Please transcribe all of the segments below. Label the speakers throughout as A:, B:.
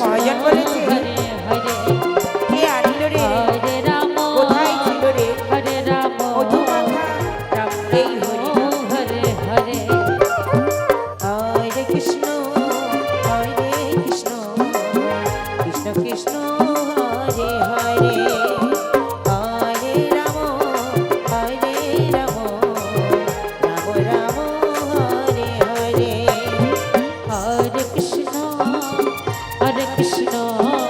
A: ভজন বলেছে কে আনিল রে? কোথায় ছিল রে?
B: মধুমাখা।
A: এই হরি
B: হরে হরে।
A: হরে কৃষ্ণ হরে কৃষ্ণ। কৃষ্ণ কৃষ্ণ।
B: কৃষ্ণ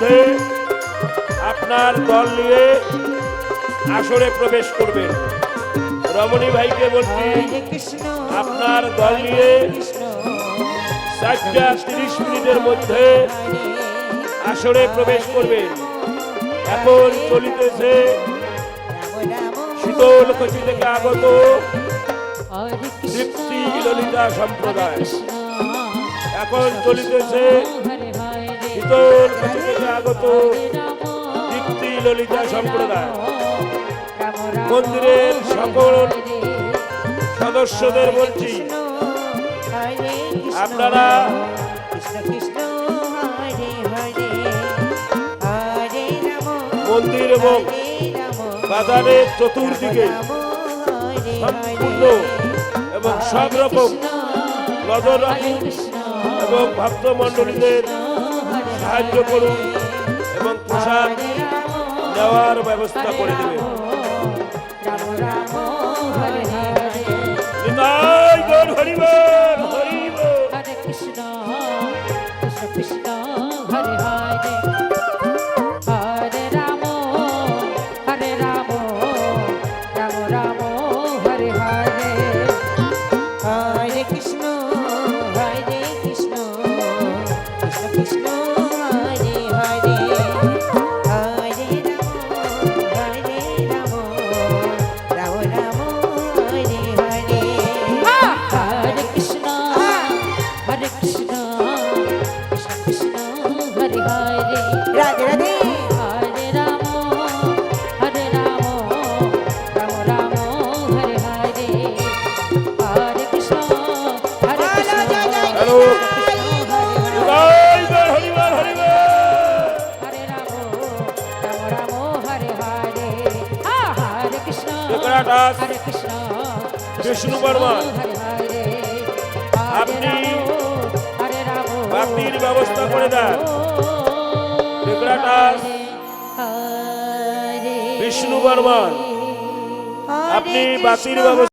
C: মধ্যে আপনার দল নিয়ে
B: আসরে প্রবেশ করবেন রমণী ভাইকে বলছি, আপনার দল নিয়ে চারটা তিরিশ মিনিটের মধ্যে আসরে প্রবেশ করবেন এখন চলিতেছে শীতল কচি থেকে আগত তৃপ্তি ললিতা সম্প্রদায়। এখন চলিতেছে শীতল থেকে আগত
C: হরে
B: ললিতা সম্প্রদায়। মন্দিরের সকল সদস্যদের বলছি, আপনারা মন্দির এবং বাজারের চতুর্দিকে এবং সব রকম নজর রাখুন এবং ভক্ত মণ্ডলীদের
C: হরে
B: সাহায্য করুন এবং প্রসাদ দেওয়ার ব্যবস্থা করে দেবেন বিষ্ণু বর্মন, আপনি বাতির ব্যবস্থা করে দেন। বিষ্ণু বর্মন আপনি বাতির ব্যবস্থা